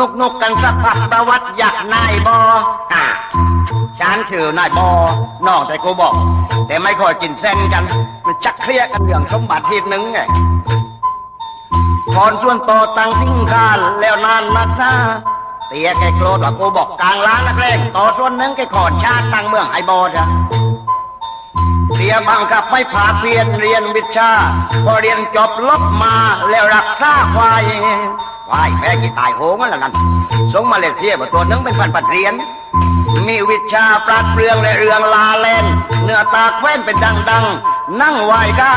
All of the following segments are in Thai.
นกนกกันสักพักประวัติอยากนายบออ่าฉันชื่อนายบอนอกแต่กูบอก แต่ไม่ค่อยกินเส้นกัน มันชักเครียดกันเรื่องสมบัติทีหนึ่งไงก่อนส่วนต่อตังทิ้งคานแล้วนานนักนะเตียแกโกรธว่ากูบอกกลางร้านนักเลงต่อส่วนหนึงแกขอดชาติตังเมืองไอบอจ้ะ เสียบังคับไม่พาเพียนเรียนวิชา พอเรียนจบลบมาแล้วรักษาควายควายแพ้กี่ตายโหงแล้วนั่นสงมาเลเซียมาตัวนึงเป็นพันปัดเรียน มีวิชาปราดเปรื่องและเรื่องลาเลนเนื้อตาแคว้นเป็นดังดังนั่งไหวได้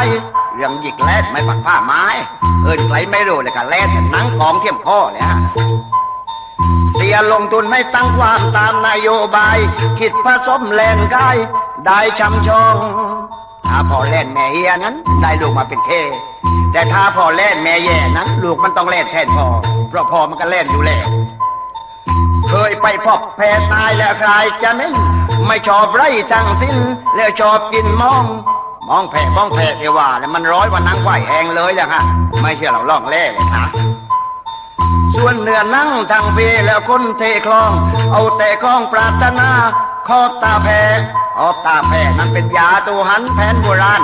เรื่องหยิกแลดไม่ปักผ้าไม้ เอินใครไม่รู้เลยก็แลดแต่หนังของเข้มข้อเลยฮะ เสียลงทุนไม่ตั้งความตามนโยบาย คิดผสมแลนกายได้ชำชองถ้าพอเล่นแม่เฮียนั้น ได้ลูกมาเป็นเคแต่ถ้าพอเล่นแม่แย่นั้น ลูกมันต้องเล่นแทนพ่อเพราะพ่อมันก็เล่นอยู่แล้วเคยไปพบแพ้ตายแล้วใครจะไม่ไม่ชอบไรทั้งสิ้น แล้วชอบกินมอง มองแผ่มองแผ่เทว่าแล้วมันร้อยวันนั่งไหวแหงเลยอะฮะ ไม่เชื่อเราลองเล่เลยนะ ส่วนเหนือนั่งทางเวแล้วคนเทคลอง เอาแต่ข้องปรารถนาขอบตาแพรขอบตาแพรนั้นเป็นยาตัวหันแผนโบราณ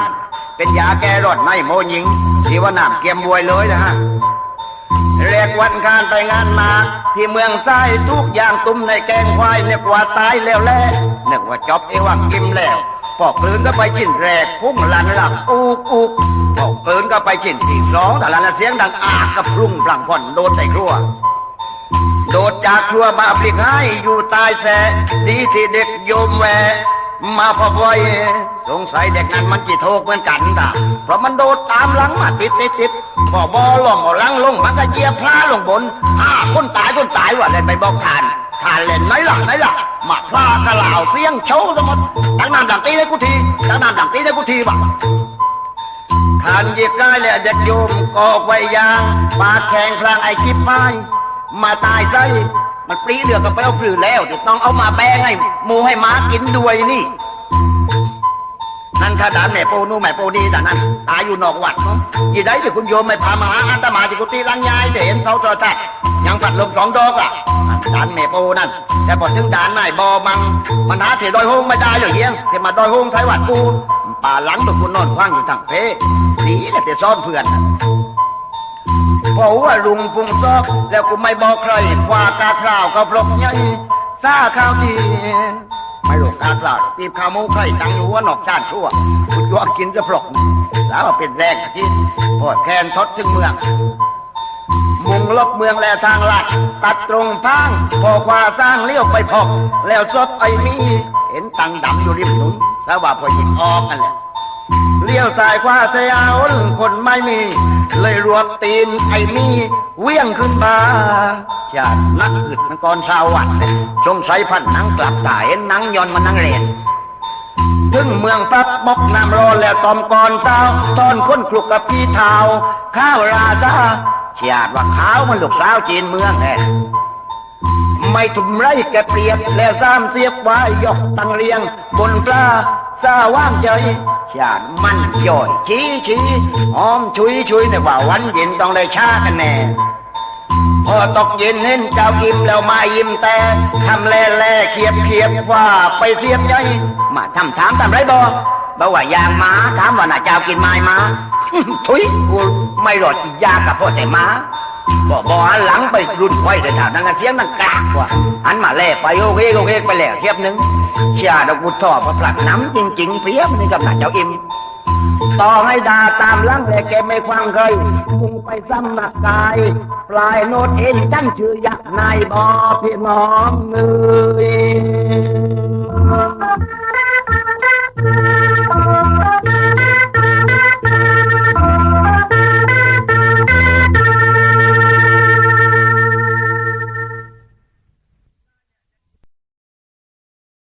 เป็นยาแก้รดไม่โมหญิงที่ว่าน้ำเกียมบวยเลยนะฮะเรียกวันการไปงานมา ที่เมืองไส้ทุกอย่างตุ้มในแกงควายเนี่ยกว่าตายแล้วแหละนึกว่าจบเอวังกิมแล้ว พอกลืนก็ไปกินแรกพุ่งหลันหลับอุกอุกพอกลืนก็ไปกินที่สองแต่ละนเสียงดังอากกับพรุ่งพลังผ่อนโดนใส่ครัวโดดจากครัวมาพลิกให้อยู่ตายแสดีที่เด็กโยมแวมาพอไว้สงสัยเด็กนั้นมันกี่โทกเหมือนกันด่ะเพราะมันโดดตามหลังมาติดติดติดพอบอลงเอาหลังลงมันก็เยียบพลาลงบนอ้าคนตายคนตายว่ะเลยไปบอกทาน เล่นไหนล่ะไหนล่ะมาพลากระเหล่าเสียงโชว์สมดดังนั้นดังตีให้กูทีดังนั้นดังตีให้กูทีว่ะทานหยิบได้เลยเด็กโยมกอกไว้ยางปากแข็งพลางไอ้คิดไม้มาตายไส้มันปรีเดือกกับไปเอาปลือแล้วจะต้องเอามาแบงให้หมูให้ม้ากินด้วยนี่นั่นข้าด่านแม่โปนู่แม่โปดีแต่นั้นตายอยู่นอกวัดเนาะยี่ได้ที่คุณโยมไม่พามาหาอันตมาที่กุฏิลังยายเห็นเสาโทรทัศน์ยังปัดลมสองดอกอะ ด่านแม่โปนั่นแต่พอถึงด่านนายบอมังมันหาเถดอยโฮงไม่ได้อย่างเงี้ยเถมาดอยโฮงไทยวัดกูป่าหลังตัวคุณนอนคว้างอยู่ทางเพดีแหละแต่ซ่อนเพื่อนเพราะว่าลุงพุงซอกแล้วกูไม่บอกใครกว่ากาคราวก็ปลกยัยซาข้าวดีไม่รู้กาคราวตีบข้าวมูไข่ตังอยู่ว่านอกชาติชั่วกูยัวกินจะปลกแล้วมาเป็นแรงที่พอดแทนทดถึงเมือง มุงลบเมืองแลทางลัดตัดตรงพังพอว่าสร้างเลี้ยวไปพอก แล้วซบไอ้มี เห็นตังดำอยู่ริมถนนสว่าพอหยิบออกกันแหละเลี้ยวซ้ายขวาเสียเอาคนไม่มี เลยรวบตีนไอ้นี่เวี่ยงขึ้นมาชาตินักอึดมันก่อนชาววัดสงสัยพันหนังกลับตายเห็นนังยอนมันนังเรียนถึงเมืองปั๊บบกน้ำร้อนแล้วตอมก่อนเช้าตอนค้นคลุกกับพี่เทาข้าวราซา ชาติว่าขาวมันลูกสาวจีนเมืองแน่ไม่ทุ่มไรแกเปรียบแล้วซ้ำเสียบไว้ยกตั้งเรียง บนปลาซาว่างใจชาติมันย่อยชี้ชี้หอมชุยชุยในว่าวันเย็นต้องได้ชากันแน่พอตกเย็นเห็นเจ้ายิ้มแล้วมายิ้มแต่ทำแล่แล่เขียบเขียบว่าไปเสียบใหญ่มาทำถามทำไรบอบอกว่ายางม้าถามว่าน่ะเจ้ากินไม้ม้า ทุยกูไม่รอดกินยากับพ่อแต่มาบอกบอกหันหลังไปรุ่นไฟแต่ถามนั่งเสียงนั่งกากว่ะหันมาแล่ไปโอเคโอเคไปแล้วเทียบหนึ่งเชียดอกกุทอพระพลักน้ำจริงๆเพียบนี่กับหนักเจ้าอิ่มต่อให้ดาตามลังแต่แกไม่ฟังเคยมุ่งไปซ้ำหนักกาย ปลายโนดเอ็นจันชื่อยักษ์นายบอพี่น้องเอ้ย